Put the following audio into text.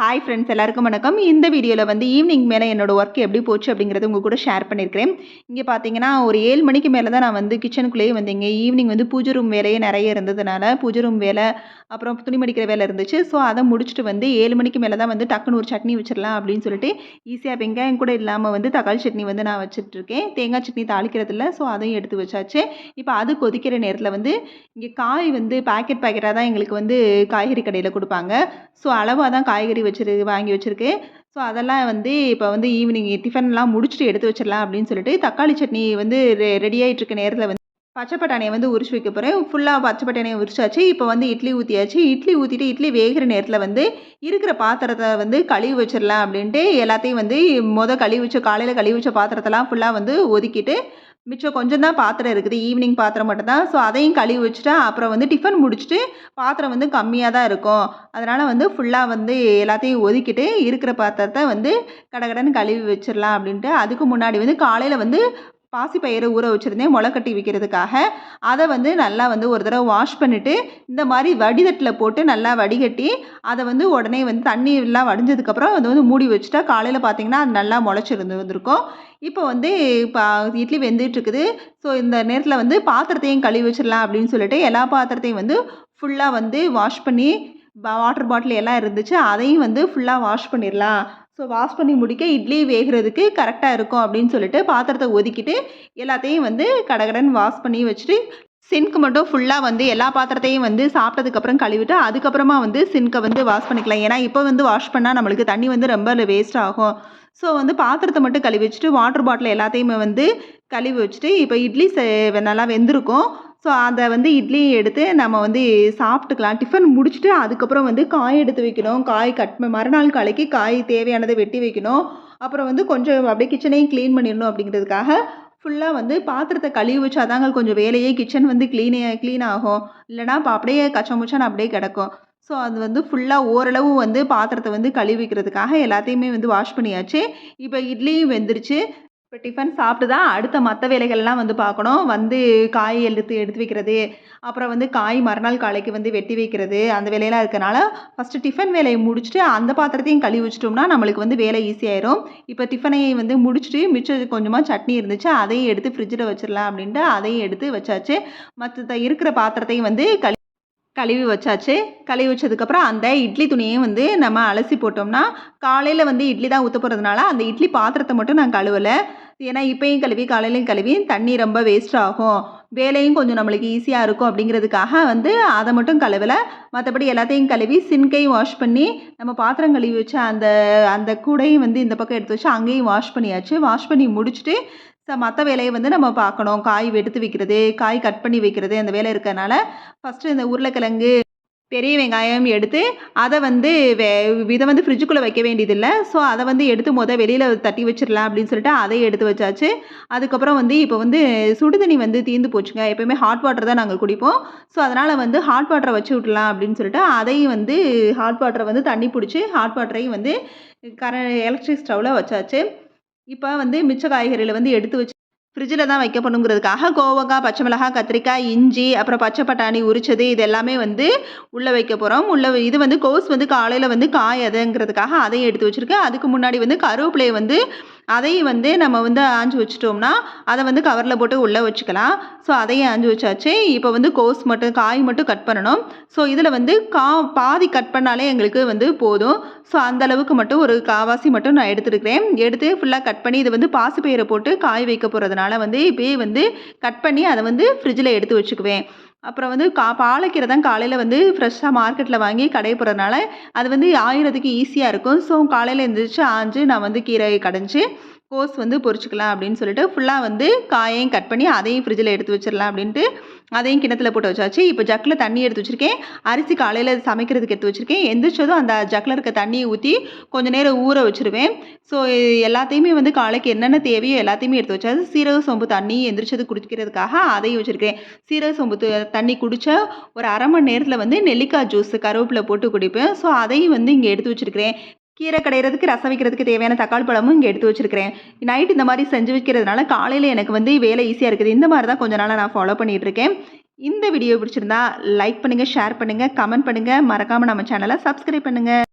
Hi friends எல்லாருக்கும் வணக்கம். இந்த வீடியோவில் வந்து ஈவினிங் மேலே என்னோட ஒர்க் எப்படி போச்சு அப்படிங்கிறது உங்கள் கூட ஷேர் பண்ணியிருக்கிறேன் இங்கே பார்த்தீங்கன்னா ஒரு ஏழு மணிக்கு மேலே தான் நான் வந்து கிச்சனுக்குள்ளேயே வந்தீங்க ஈவினிங் வந்து பூஜை ரூம் வேலையே நிறைய இருந்ததுனால பூஜை ரூம் வேலை அப்புறம் துணி மடிக்கிற வேலை இருந்துச்சு. ஸோ அதை முடிச்சுட்டு வந்து ஏழு மணிக்கு மேலே தான் வந்து டக்குன்னு ஒரு சட்னி வச்சிடலாம் அப்படின்னு சொல்லிட்டு ஈஸியாக வெங்காயம் கூட இல்லாமல் வந்து தக்காளி சட்னி வந்து நான் வச்சுட்ருக்கேன் தேங்காய் சட்னி தாளிக்கிறது இல்லை. ஸோ அதையும் எடுத்து வச்சாச்சு. இப்போ அது கொதிக்கிற நேரத்தில் வந்து இங்கே காய் வந்து பேக்கெட் பேக்கெட்டாக தான் எங்களுக்கு வந்து காய்கறி கடையில் கொடுப்பாங்க. ஸோ அளவாக தான் காய்கறி வச்சிரு வாங்கி வச்சுருக்கு. ஸோ அதெல்லாம் வந்து இப்போ வந்து ஈவினிங் டிஃபன்லாம் முடிச்சுட்டு எடுத்து வச்சிடலாம் அப்படின்னு சொல்லிட்டு தக்காளி சட்னி வந்து ரெ ரெடி ஆகிட்டு இருக்க நேரத்தில் வந்து பச்சை பட்டாணியை வந்து உரிச்சு வைக்க போகிறேன் ஃபுல்லாக பச்சை பட்டாணியை உரிச்சாச்சு. இப்போ வந்து இட்லி ஊற்றியாச்சு இட்லி ஊற்றிட்டு இட்லி வேகிற நேரத்தில் வந்து இருக்கிற பாத்திரத்தை வந்து கழுவி வச்சிடலாம் அப்படின்ட்டு எல்லாத்தையும் வந்து மொதல் கழுவி வச்ச காலையில் கழுவி வச்ச பாத்திரத்தெல்லாம் ஃபுல்லாக வந்து ஒதுக்கிட்டு மிச்சம் கொஞ்சம் தான் பாத்திரம் இருக்குது. ஈவினிங் பாத்திரம் மட்டும் தான் ஸோ அதையும் கழுவி வச்சுட்டா அப்புறம் வந்து டிஃபன் முடிச்சுட்டு பாத்திரம் வந்து கம்மியாக தான் இருக்கும். அதனால் வந்து ஃபுல்லாக வந்து எல்லாத்தையும் ஒதுக்கிட்டு இருக்கிற பாத்திரத்தை வந்து கடகடன்னு கழுவி வச்சிடலாம் அப்படின்ட்டு. அதுக்கு முன்னாடி வந்து காலையில் வந்து பாசிப்பயிறு ஊற வச்சுருந்தேன் முளை கட்டி விற்கிறதுக்காக அதை வந்து நல்லா வந்து ஒரு தடவை வாஷ் பண்ணிவிட்டு இந்த மாதிரி வடிதட்டில் போட்டு நல்லா வடிகட்டி அதை வந்து உடனே வந்து தண்ணி எல்லாம் வடிஞ்சதுக்கப்புறம் அதை வந்து மூடி வச்சுட்டா காலையில் பார்த்தீங்கன்னா அது நல்லா முளைச்சிருந்து வந்திருக்கும். இப்போ வந்து இப்போ இட்லி வெந்துட்டுருக்குது ஸோ இந்த நேரத்தில் வந்து பாத்திரத்தையும் கழுவி வச்சிடலாம் அப்படின்னு சொல்லிட்டு எல்லா பாத்திரத்தையும் வந்து ஃபுல்லாக வந்து வாஷ் பண்ணி வாட்டர் பாட்டில் எல்லாம் இருந்துச்சு. அதையும் வந்து ஃபுல்லாக வாஷ் பண்ணிடலாம். ஸோ வாஷ் பண்ணி முடிக்க இட்லி வேகிறதுக்கு கரெக்டாக இருக்கும் அப்படின்னு சொல்லிட்டு பாத்திரத்தை ஒதுக்கிட்டு எல்லாத்தையும் வந்து கடகடன் வாஷ் பண்ணி வச்சுட்டு சின்க்கு மட்டும் ஃபுல்லாக வந்து எல்லா பாத்திரத்தையும் வந்து சாப்பிட்டதுக்கப்புறம் கழுவிட்டு அதுக்கப்புறமா வந்து சின்க்கை வந்து வாஷ் பண்ணிக்கலாம். ஏன்னா இப்போ வந்து வாஷ் பண்ணால் நம்மளுக்கு தண்ணி வந்து ரொம்ப வேஸ்ட் ஆகும். ஸோ வந்து பாத்திரத்தை மட்டும் கழுவி வச்சுட்டு வாட்டர் பாட்டில் எல்லாத்தையுமே வந்து கழுவி வச்சுட்டு இப்போ இட்லி நல்லா வெந்திருக்கும். ஸோ அதை வந்து இட்லி எடுத்து நம்ம வந்து சாப்பிட்டுக்கலாம். டிஃபன் முடிச்சுட்டு அதுக்கப்புறம் வந்து காய் எடுத்து வைக்கணும். காய் கட் மறுநாள் காலைக்கு காய் தேவையானதை வெட்டி வைக்கணும். அப்புறம் வந்து கொஞ்சம் அப்படியே கிச்சனையும் க்ளீன் பண்ணிடணும் அப்படிங்கிறதுக்காக ஃபுல்லாக வந்து பாத்திரத்தை கழுவி வச்சாதாங்க கொஞ்சம் வேலையே. கிச்சன் வந்து க்ளீனே க்ளீன் ஆகும். இல்லைனா இப்போ அப்படியே கச்சமுச்சான்னு அப்படியே கிடக்கும். ஸோ அது வந்து ஃபுல்லாக ஓரளவு வந்து பாத்திரத்தை வந்து கழுவிக்கிறதுக்காக எல்லாத்தையுமே வந்து வாஷ் பண்ணியாச்சு. இப்போ இட்லியும் வெந்துருச்சு. இப்போ டிஃபன் சாப்பிட்டு தான் அடுத்த மற்ற வேலைகள்லாம் வந்து பார்க்கணும் வந்து காய் எடுத்து எடுத்து வைக்கிறது. அப்புறம் வந்து காய் மறுநாள் காலைக்கு வந்து வெட்டி வைக்கிறது. அந்த வேலையெல்லாம் இருக்கனால ஃபஸ்ட்டு டிஃபன் வேலையை முடிச்சுட்டு அந்த பாத்திரத்தையும் கழுவி வச்சிட்டோம்னா நம்மளுக்கு வந்து வேலை ஈஸியாயிரும் இப்போ டிஃபனை வந்து முடிச்சுட்டு மிச்சம் கொஞ்சமாக சட்னி இருந்துச்சு அதையும் எடுத்து ஃப்ரிட்ஜில் வச்சிடலாம் அப்படின்ட்டு அதையும் எடுத்து வச்சாச்சு. மற்ற இருக்கிற பாத்திரத்தையும் வந்து கழி கழுவி வச்சாச்சு. கழுவி வச்சதுக்கப்புறம் அந்த இட்லி துணியையும் வந்து நம்ம அலசி போட்டோம்னா காலையில் வந்து இட்லி தான் ஊற்ற போகிறதுனால அந்த இட்லி பாத்திரத்தை மட்டும் நான் கழுவலை. ஏன்னா இப்போயும் கழுவி காலையிலையும் கழுவி தண்ணி ரொம்ப வேஸ்ட் ஆகும். வேலையும் கொஞ்சம் நம்மளுக்கு ஈஸியாக இருக்கும் அப்படிங்கிறதுக்காக வந்து அதை மட்டும் கழுவலை. மற்றபடி எல்லாத்தையும் கழுவி சின்கையும் வாஷ் பண்ணி நம்ம பாத்திரம் கழுவி வச்ச அந்த அந்த கூடையும் வந்து இந்த பக்கம் எடுத்து வச்சு அங்கேயும் வாஷ் பண்ணியாச்சு. வாஷ் பண்ணி முடிச்சுட்டு மற்ற வேலையை வந்து நம்ம பார்க்கணும். காய் எடுத்து வைக்கிறது காய் கட் பண்ணி வைக்கிறது அந்த வேலை இருக்கிறனால ஃபஸ்ட்டு இந்த உருளைக்கிழங்கு பெரிய வெங்காயம் எடுத்து அதை வந்து வே இதை வந்து ஃப்ரிட்ஜுக்குள்ளே வைக்க வேண்டியதில்லை. ஸோ அதை வந்து எடுத்து மொதல் வெளியில் தட்டி வச்சிடலாம் அப்படின்னு சொல்லிட்டு அதை எடுத்து வச்சாச்சு. அதுக்கப்புறம் வந்து இப்போ வந்து சுடுதண்ணி வந்து தீர்ந்து போச்சுங்க. எப்போயுமே ஹாட் வாட்டர் தான் நாங்கள் குடிப்போம். ஸோ அதனால் வந்து ஹாட் வாட்டரை வச்சு விட்லாம் அப்படின்னு சொல்லிட்டு அதையும் வந்து ஹாட் வாட்டரை வந்து தண்ணி பிடிச்சி ஹாட் வாட்டரையும் வந்து கர எலக்ட்ரிக் ஸ்டவ்வில் வச்சாச்சு. இப்போ வந்து மிச்ச காய்கறிகளை வந்து எடுத்து வச்சு ஃப்ரிட்ஜில் தான் வைக்கப்பணுங்கிறதுக்காக கோவக்காய் பச்சை மிளகாய் கத்திரிக்காய் இஞ்சி அப்புறம் பச்சை பட்டாணி உரிச்சது இது எல்லாமே வந்து உள்ளே வைக்க போகிறோம் உள்ளே இது வந்து கோஸ் வந்து காலையில் வந்து காயதுங்கிறதுக்காக அதையும் எடுத்து வச்சுருக்கேன். அதுக்கு முன்னாடி வந்து கருவேப்பிலையை வந்து அதையும் வந்து நம்ம வந்து ஆஞ்சு வச்சிட்டோம்னா அதை வந்து கவரில் போட்டு உள்ளே வச்சுக்கலாம். ஸோ அதையும் ஆஞ்சு வச்சாச்சு. இப்போ வந்து கோஸ் மட்டும் காய் மட்டும் கட் பண்ணணும். ஸோ இதில் வந்து கா பாதி கட் பண்ணாலே எங்களுக்கு வந்து போதும். ஸோ அந்த அளவுக்கு மட்டும் ஒரு காவாசி மட்டும் நான் எடுத்துருக்கிறேன். எடுத்து ஃபுல்லாக கட் பண்ணி இது வந்து பாசிப்பயிரை போட்டு காய் வைக்க போகிறதுனால வந்து இப்போயே வந்து கட் பண்ணி அதை வந்து ஃப்ரிட்ஜில் எடுத்து வச்சுக்குவேன். அப்புறம் வந்து கா பாலக்கீரை தான் காலையில் வந்து ஃப்ரெஷ்ஷாக மார்க்கெட்டில் வாங்கி கடை போகிறதுனால அது வந்து ஆயிரத்துக்கு ஈஸியாக இருக்கும். ஸோ காலையில் எழுந்திரிச்சு ஆஞ்சு நான் வந்து கீரையை கடைஞ்சி கோஸ் வந்து பொரிச்சிக்கலாம் அப்படின்னு சொல்லிட்டு ஃபுல்லாக வந்து காயையும் கட் பண்ணி அதையும் ஃப்ரிட்ஜில் எடுத்து வச்சிடலாம் அப்படின்ட்டு அதையும் கிணத்துல போட்டு வச்சாச்சு. இப்போ ஜக்கில் தண்ணி எடுத்து வச்சுருக்கேன். அரிசி காலையில் சமைக்கிறதுக்கு எடுத்து வச்சுருக்கேன். எந்திரிச்சதும் அந்த ஜக்கில் இருக்க தண்ணியை ஊற்றி கொஞ்சம் நேரம் ஊற வச்சுருவேன். ஸோ எல்லாத்தையுமே வந்து காலைக்கு என்னென்ன தேவையோ எல்லாத்தையுமே எடுத்து வச்சாச்சு. சீரக சோம்பு தண்ணி எந்திரிச்சது குடிக்கிறதுக்காக அதையும் வச்சுருக்கேன். சீரக சோம்பு தண்ணி குடித்தா ஒரு அரை மணி நேரத்தில் வந்து நெல்லிக்காய் ஜூஸ் கருவேப்பில் போட்டு குடிப்பேன். ஸோ அதையும் வந்து இங்கே எடுத்து வச்சுருக்கிறேன். கீரை கடையிறதுக்கு ரசம் வைக்கிறதுக்கு தேவையான தக்காளி பழமும் இங்கே எடுத்து வச்சுருக்கிறேன். நைட் இந்த மாதிரி செஞ்சு வைக்கிறதுனால காலையில் எனக்கு வந்து வேலை ஈஸியாக இருக்குது. இந்த மாதிரி தான் கொஞ்ச நாளாக நான் ஃபாலோ பண்ணிகிட்ருக்கேன் இந்த வீடியோ பிடிச்சிருந்தா லைக் பண்ணுங்கள் ஷேர் பண்ணுங்கள் கமெண்ட் பண்ணுங்கள் மறக்காமல் நம்ம சேனலை சப்ஸ்கிரைப் பண்ணுங்கள்